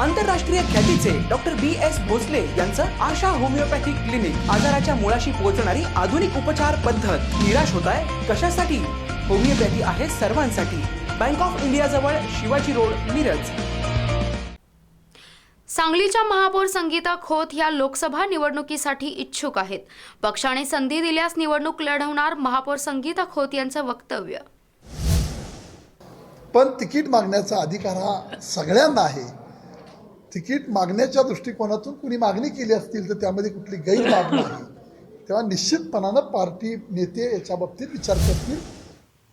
आंतरराष्ट्रीय ख्यातीचे doctor B S Bhosale यांचं आशा होमिओपॅथिक क्लिनिक आजाराच्या मुळाशी पोहोचणारी आधुनिक उपचार पद्धत. निराश होत आहे कशासाठी? होमिओपॅथी आहे सर्वांसाठी. बँक ऑफ इंडिया जवळ शिवाजी रोड मिरज. सांगलीच्या महापौर संगीता खोत ह्या लोकसभा निवडणुकीसाठी इच्छुक आहेत. पक्षाने संधी दिल्यास निवडणूक लढवणार महापौर संगीता खोत यांचं वक्तव्य. पण तिकीट मागण्याचा अधिकार हा सगळ्यांना आहे. तिकीट मागण्याच्या दृष्टिकोनातून कुणी मागणी केली असतील तर त्यामध्ये कुठली गैरबाब नाही तेव्हा निश्चितपणानं पार्टी नेते याच्या बाबतीत विचार करतील.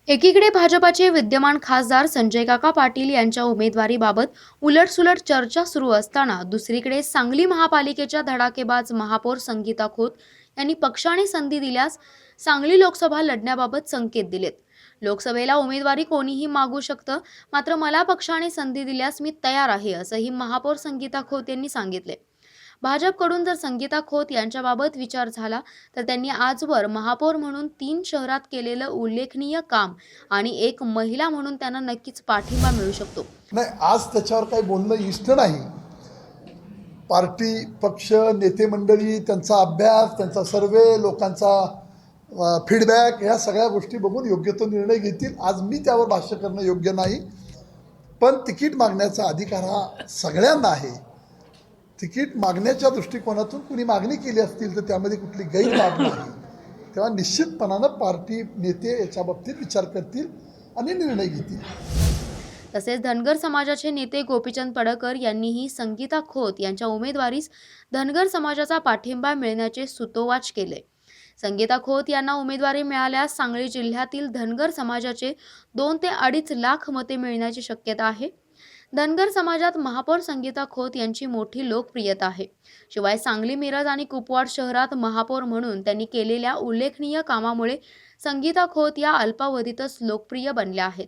एकीकडे भाजपाचे विद्यमान खासदार संजय काका पाटील यांच्या उमेदवारीबाबत उलटसुलट चर्चा सुरू असताना दुसरीकडे सांगली महापालिकेच्या धडाकेबाज महापौर संगीता खोत यांनी पक्षाने संधी दिल्यास सांगली लोकसभा लढण्याबाबत संकेत दिलेत. लोकसभेला उमेदवारी कोणीही मागू शकतं मात्र मला पक्षाने संधी दिल्यास मी तयार आहे असंही महापौर संगीता खोत यांनी सांगितले. भाजपकडून जर संगीता खोत यांच्याबाबत विचार झाला तर त्यांनी आजवर महापौर म्हणून तीन शहरात केलेलं उल्लेखनीय काम आणि एक महिला म्हणून त्यांना नक्कीच पाठिंबा मिळू शकतो. नाही आज त्याच्यावर काही बोलणं इष्ट नाही. पार्टी पक्ष नेते मंडळी त्यांचा अभ्यास त्यांचा सर्वे लोकांचा फीडबॅक ह्या सगळ्या गोष्टी बघून योग्य तो निर्णय घेतील. आज मी त्यावर भाष्य करणं योग्य नाही. पण तिकीट मागण्याचा अधिकार हा सगळ्यांना आहे. तिकीट मागण्याच्या दृष्टिकोनातून कुणी मागणी केली असतील तर त्यामध्ये कुठली गैरबाब नाही तेव्हा निश्चितपणानं पार्टी नेते याच्या बाबतीत विचार करतील आणि निर्णय घेतील. तसेच धनगर समाजाचे नेते गोपीचंद पडकर यांनीही संगीता खोत यांच्या उमेदवारीस धनगर समाजाचा पाठिंबा मिळण्याचे सुतोवाच केले. संगीता खोत यांना उमेदवारी मिळाल्यास सांगली जिल्ह्यातील धनगर समाजाचे दोन ते अडीच लाख मते मिळण्याची शक्यता आहे. धनगर समाजात महापौर संगीता खोत यांची मोठी लोकप्रियता आहे. शिवाय सांगली मिरज आणि कुपवाड शहरात महापौर म्हणून त्यांनी केलेल्या उल्लेखनीय कामामुळे संगीता खोत या अल्पावधीतच लोकप्रिय बनल्या आहेत.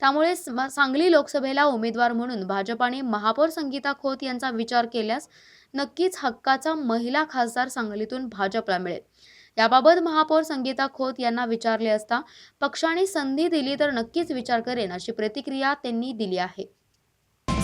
त्यामुळे सांगली लोकसभेला उमेदवार म्हणून भाजपाने महापौर संगीता खोत यांचा विचार केल्यास नक्कीच हक्काचा महिला खासदार सांगलीतून भाजपला मिळेल. याबाबत महापौर संगीता खोत यांना विचारले असता पक्षाने संधी दिली तर नक्कीच विचार करेन अशी प्रतिक्रिया त्यांनी दिली आहे.